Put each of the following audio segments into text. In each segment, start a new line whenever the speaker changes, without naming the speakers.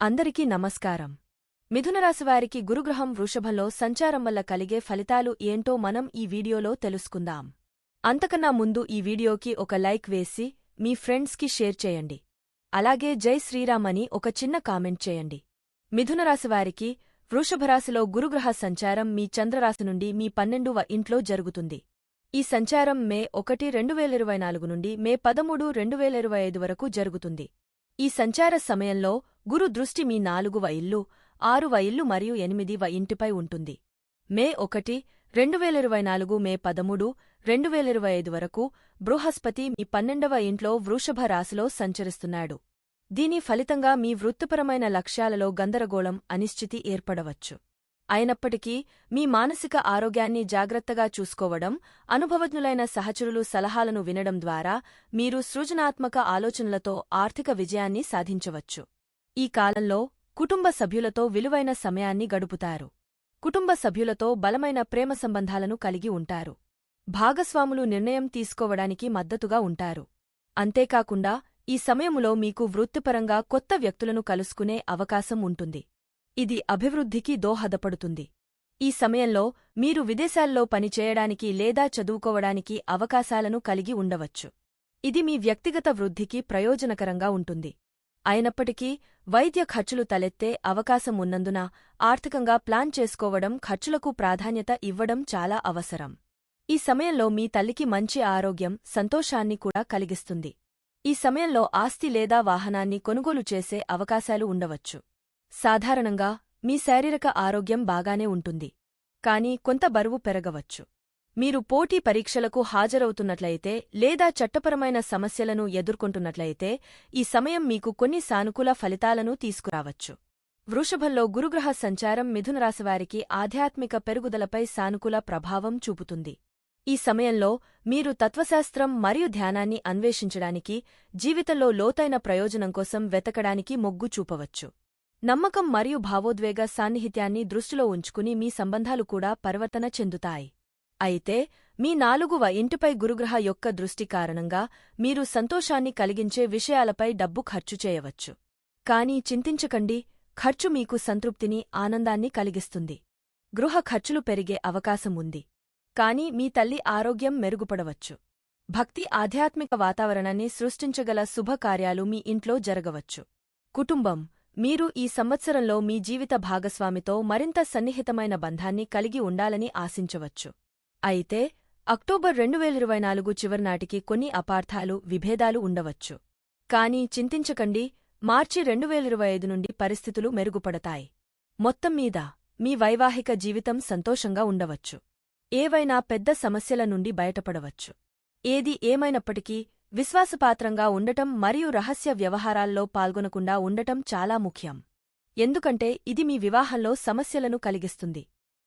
అందరికీ నమస్కారం. మిథునరాశివారికి గురుగ్రహం వృషభంలో సంచారం వల్ల కలిగే ఫలితాలు ఏంటో మనం ఈ వీడియోలో తెలుసుకుందాం. అంతకన్నా ముందు ఈ వీడియోకి ఒక లైక్ వేసి మీ ఫ్రెండ్స్కి షేర్ చేయండి. అలాగే జై శ్రీరామ్ అని ఒక చిన్న కామెంట్ చేయండి. మిథునరాశివారికి వృషభరాశిలో గురుగ్రహ సంచారం మీ చంద్రరాశి నుండి మీ పన్నెండువ ఇంట్లో జరుగుతుంది. ఈ సంచారం మే ఒకటి రెండు వేల ఇరవై నాలుగు నుండి మే పదమూడు రెండు వేల ఇరవై ఐదు వరకు జరుగుతుంది. ఈ సంచార సమయంలో గురు దృష్టి మీ నాలుగు ఇల్లు ఆరు ఇల్లు మరియు వ ఇంటిపై ఉంటుంది. మే ఒకటి రెండు వేల ఇరవై నాలుగు మే పదమూడు రెండు వేల ఇరవై ఐదు వరకు బృహస్పతి మీ పన్నెండవ ఇంట్లో వృషభ రాశిలో సంచరిస్తున్నాడు. దీని ఫలితంగా మీ వృత్తిపరమైన లక్ష్యాలలో గందరగోళం అనిశ్చితి ఏర్పడవచ్చు. అయినప్పటికీ మీ మానసిక ఆరోగ్యాన్ని జాగ్రత్తగా చూసుకోవడం అనుభవజ్ఞులైన సహచరులు సలహాలను వినడం ద్వారా మీరు సృజనాత్మక ఆలోచనలతో ఆర్థిక విజయాన్ని సాధించవచ్చు. ఈ కాలంలో కుటుంబ సభ్యులతో విలువైన సమయాన్ని గడుపుతారు. కుటుంబ సభ్యులతో బలమైన ప్రేమ సంబంధాలను కలిగి ఉంటారు. భాగస్వాములు నిర్ణయం తీసుకోవడానికి మద్దతుగా ఉంటారు. అంతేకాకుండా ఈ సమయములో మీకు వృత్తిపరంగా కొత్త వ్యక్తులను కలుసుకునే అవకాశం ఉంటుంది. ఇది అభివృద్ధికి దోహదపడుతుంది. ఈ సమయంలో మీరు విదేశాల్లో పనిచేయడానికి లేదా చదువుకోవడానికి అవకాశాలను కలిగి ఉండవచ్చు. ఇది మీ వ్యక్తిగత వృద్ధికి ప్రయోజనకరంగా ఉంటుంది. అయినప్పటికీ వైద్య ఖర్చులు తలెత్తే అవకాశం ఉన్నందున ఆర్థికంగా ప్లాన్ చేసుకోవడం ఖర్చులకు ప్రాధాన్యత ఇవ్వడం చాలా అవసరం. ఈ సమయంలో మీ తల్లికి మంచి ఆరోగ్యం సంతోషాన్ని కూడా కలిగిస్తుంది. ఈ సమయంలో ఆస్తి లేదా వాహనాన్ని కొనుగోలు చేసే అవకాశాలు ఉండవచ్చు. సాధారణంగా మీ శారీరక ఆరోగ్యం బాగానే ఉంటుంది. కానీ కొంత బరువు పెరగవచ్చు. మీరు పోటీ పరీక్షలకు హాజరవుతున్నట్లయితే లేదా చట్టపరమైన సమస్యలను ఎదుర్కొంటున్నట్లయితే ఈ సమయం మీకు కొన్ని సానుకూల ఫలితాలను తీసుకురావచ్చు. వృషభంలో గురుగ్రహ సంచారం మిథునరాశివారికి ఆధ్యాత్మిక పెరుగుదలపై సానుకూల ప్రభావం చూపుతుంది. ఈ సమయంలో మీరు తత్వశాస్త్రం మరియు ధ్యానాన్ని అన్వేషించడానికి జీవితంలో లోతైన ప్రయోజనం కోసం వెతకడానికి మొగ్గు చూపవచ్చు. నమ్మకం మరియు భావోద్వేగ సాన్నిహిత్యాన్ని దృష్టిలో ఉంచుకుని మీ సంబంధాలు కూడా పరివర్తన చెందుతాయి. అయితే మీ నాలుగువ ఇంటిపై గురుగ్రహ యొక్క దృష్టి కారణంగా మీరు సంతోషాన్ని కలిగించే విషయాలపై డబ్బు ఖర్చు చేయవచ్చు. కానీ చింతించకండి ఖర్చు మీకు సంతృప్తిని ఆనందాన్ని కలిగిస్తుంది. గృహ ఖర్చులు పెరిగే అవకాశం ఉంది. కానీ మీ తల్లి ఆరోగ్యం మెరుగుపడవచ్చు. భక్తి ఆధ్యాత్మిక వాతావరణాన్ని సృష్టించగల శుభకార్యాలు మీ ఇంట్లో జరగవచ్చు. కుటుంబం మీరు ఈ సంవత్సరంలో మీ జీవిత భాగస్వామితో మరింత సన్నిహితమైన బంధాన్ని కలిగి ఉండాలని ఆశించవచ్చు. అయితే అక్టోబర్ రెండు వేల ఇరవై నాలుగు చివరినాటికి కొన్ని అపార్థాలు విభేదాలు ఉండవచ్చు. కానీ చింతించకండి మార్చి రెండు వేల ఇరవై ఐదు నుండి పరిస్థితులు మెరుగుపడతాయి. మొత్తం మీద మీ వైవాహిక జీవితం సంతోషంగా ఉండవచ్చు. ఏవైనా పెద్ద సమస్యల నుండి బయటపడవచ్చు. ఏది ఏమైనప్పటికీ విశ్వాసపాత్రంగా ఉండటం మరియు రహస్య వ్యవహారాల్లో పాల్గొనకుండా ఉండటం చాలా ముఖ్యం. ఎందుకంటే ఇది మీ వివాహంలో సమస్యలను కలిగిస్తుంది.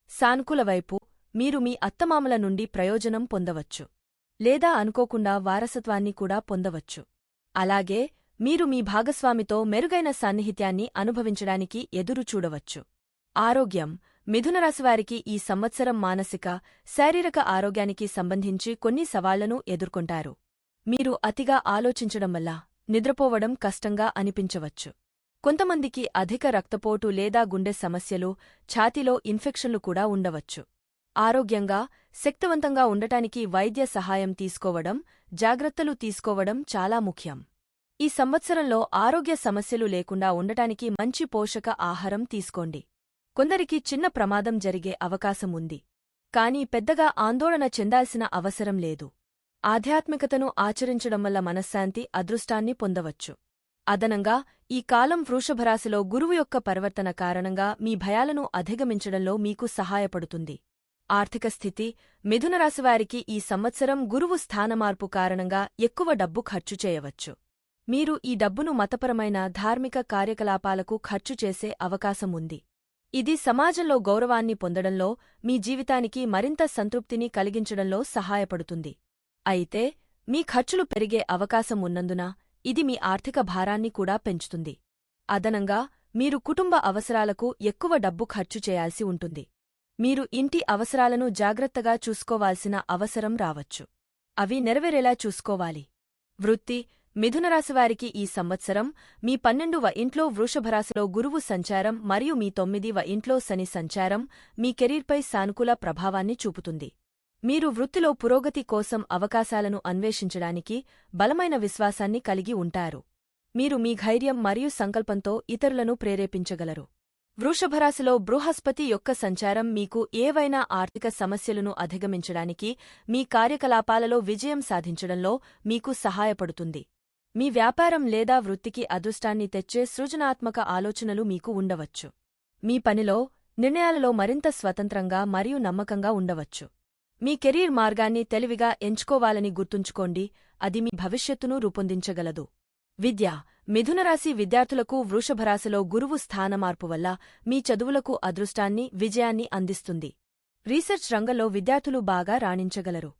సానుకూల వైపు మీరు మీ అత్తమామల నుండి ప్రయోజనం పొందవచ్చు. లేదా అనుకోకుండా వారసత్వాన్ని కూడా పొందవచ్చు. అలాగే మీరు మీ భాగస్వామితో మెరుగైన సాన్నిహిత్యాన్ని అనుభవించడానికి ఎదురు చూడవచ్చు. ఆరోగ్యం. మిథునరాశివారికి ఈ సంవత్సరం మానసిక శారీరక ఆరోగ్యానికి సంబంధించి కొన్ని సవాళ్ళను ఎదుర్కొంటారు. మీరు అతిగా ఆలోచించడం వల్ల నిద్రపోవడం కష్టంగా అనిపించవచ్చు. కొంతమందికి అధిక రక్తపోటు లేదా గుండె సమస్యలు ఛాతీలో ఇన్ఫెక్షన్లు కూడా ఉండవచ్చు. ఆరోగ్యంగా శక్తివంతంగా ఉండటానికి వైద్య సహాయం తీసుకోవడం జాగ్రత్తలు తీసుకోవడం చాలా ముఖ్యం. ఈ సంవత్సరంలో ఆరోగ్య సమస్యలు లేకుండా ఉండటానికి మంచి పోషక ఆహారం తీసుకోండి. కొందరికి చిన్న ప్రమాదం జరిగే అవకాశం ఉంది. కానీ పెద్దగా ఆందోళన చెందాల్సిన అవసరం లేదు. ఆధ్యాత్మికతను ఆచరించడం వల్ల మనశ్శాంతి అదృష్టాన్ని పొందవచ్చు. అదనంగా ఈ కాలం వృషభరాశిలో గురువు యొక్క పరివర్తన కారణంగా మీ భయాలను అధిగమించడంలో మీకు సహాయపడుతుంది. ఆర్థిక స్థితి మిథునరాశివారికి ఈ సంవత్సరం గురువు స్థానమార్పు కారణంగా ఎక్కువ డబ్బు ఖర్చు చేయవచ్చు. మీరు ఈ డబ్బును మతపరమైన ధార్మిక కార్యకలాపాలకు ఖర్చు చేసే అవకాశం ఉంది. ఇది సమాజంలో గౌరవాన్ని పొందడంలో మీ జీవితానికి మరింత సంతృప్తిని కలిగించడంలో సహాయపడుతుంది. అయితే మీ ఖర్చులు పెరిగే అవకాశం ఉన్నందున ఇది మీ ఆర్థిక భారాన్ని కూడా పెంచుతుంది. అదనంగా మీరు కుటుంబ అవసరాలకు ఎక్కువ డబ్బు ఖర్చు చేయాల్సి ఉంటుంది. మీరు ఇంటి అవసరాలను జాగ్రత్తగా చూసుకోవాల్సిన అవసరం రావచ్చు. అవి నెరవేరేలా చూసుకోవాలి. వృత్తి మిథునరాశివారికి ఈ సంవత్సరం మీ పన్నెండువ ఇంట్లో వృషభరాశిలో గురువు సంచారం మరియు మీ తొమ్మిదివ ఇంట్లో శని సంచారం మీ కెరీర్పై సానుకూల ప్రభావాన్ని చూపుతుంది. మీరు వృత్తిలో పురోగతి కోసం అవకాశాలను అన్వేషించడానికి బలమైన విశ్వాసాన్ని కలిగి ఉంటారు. మీరు మీ ధైర్యం మరియు సంకల్పంతో ఇతరులను ప్రేరేపించగలరు. వృషభరాశిలో బృహస్పతి యొక్క సంచారం మీకు ఏవైనా ఆర్థిక సమస్యలను అధిగమించడానికి మీ కార్యకలాపాలలో విజయం సాధించడంలో మీకు సహాయపడుతుంది. మీ వ్యాపారం లేదా వృత్తికి అదృష్టాన్ని తెచ్చే సృజనాత్మక ఆలోచనలు మీకు ఉండవచ్చు. మీ పనిలో నిర్ణయాలలో మరింత స్వతంత్రంగా మరియు నమ్మకంగా ఉండవచ్చు. మీ కెరీర్ మార్గాన్ని తెలివిగా ఎంచుకోవాలని గుర్తుంచుకోండి అది మీ భవిష్యత్తును రూపొందించగలదు. విద్య. మిథునరాశి విద్యార్థులకు వృషభరాశిలో గురువు స్థానమార్పు వల్ల మీ చదువులకు అదృష్టాన్ని విజయాన్ని అందిస్తుంది. రీసెర్చ్ రంగంలో విద్యార్థులు బాగా రాణించగలరు.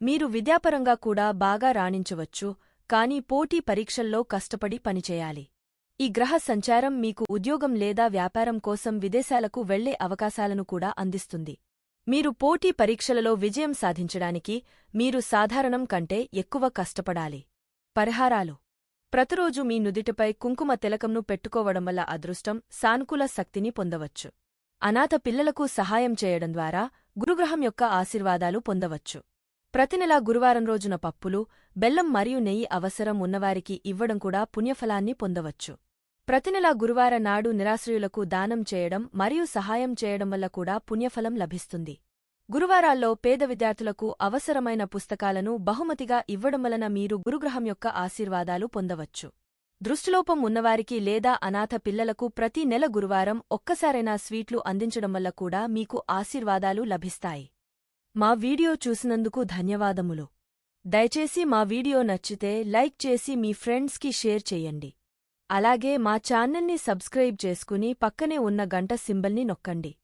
మీరు విద్యాపరంగా కూడా బాగా రాణించవచ్చు కానీ పోటీ పరీక్షల్లో కష్టపడి పనిచేయాలి. ఈ గ్రహ సంచారం మీకు ఉద్యోగం లేదా వ్యాపారం కోసం విదేశాలకు వెళ్ళే అవకాశాలను కూడా అందిస్తుంది. మీరు పోటీ పరీక్షలలో విజయం సాధించడానికి మీరు సాధారణం కంటే ఎక్కువ కష్టపడాలి. పరిహారాలు. ప్రతిరోజు మీ నుదిటిపై కుంకుమ తిలకంను పెట్టుకోవడం వల్ల అదృష్టం సానుకూల శక్తిని పొందవచ్చు. అనాథ పిల్లలకు సహాయం చేయడం ద్వారా గురుగ్రహం యొక్క ఆశీర్వాదాలు పొందవచ్చు. ప్రతినెలా గురువారం రోజున పప్పులు బెల్లం మరియు నెయ్యి అవసరం ఉన్నవారికి ఇవ్వడం కూడా పుణ్యఫలాన్ని పొందవచ్చు. ప్రతినెలా గురువార నాడు నిరాశ్రయులకు దానం చేయడం మరియు సహాయం చేయడం వల్ల కూడా పుణ్యఫలం లభిస్తుంది. గురువారాల్లో పేద విద్యార్థులకు అవసరమైన పుస్తకాలను బహుమతిగా ఇవ్వడం వలన మీరు గురుగ్రహం యొక్క ఆశీర్వాదాలు పొందవచ్చు. దృష్టిలోపం ఉన్నవారికి లేదా అనాథ పిల్లలకు ప్రతి నెల గురువారం ఒక్కసారైనా స్వీట్లు అందించడం వల్ల కూడా మీకు ఆశీర్వాదాలు లభిస్తాయి. మా వీడియో చూసినందుకు ధన్యవాదములు. దయచేసి మా వీడియో నచ్చితే లైక్ చేసి మీ ఫ్రెండ్స్కి షేర్ చేయండి. అలాగే మా ఛానల్ని సబ్స్క్రైబ్ చేసుకుని పక్కనే ఉన్న గంట సింబల్ని నొక్కండి.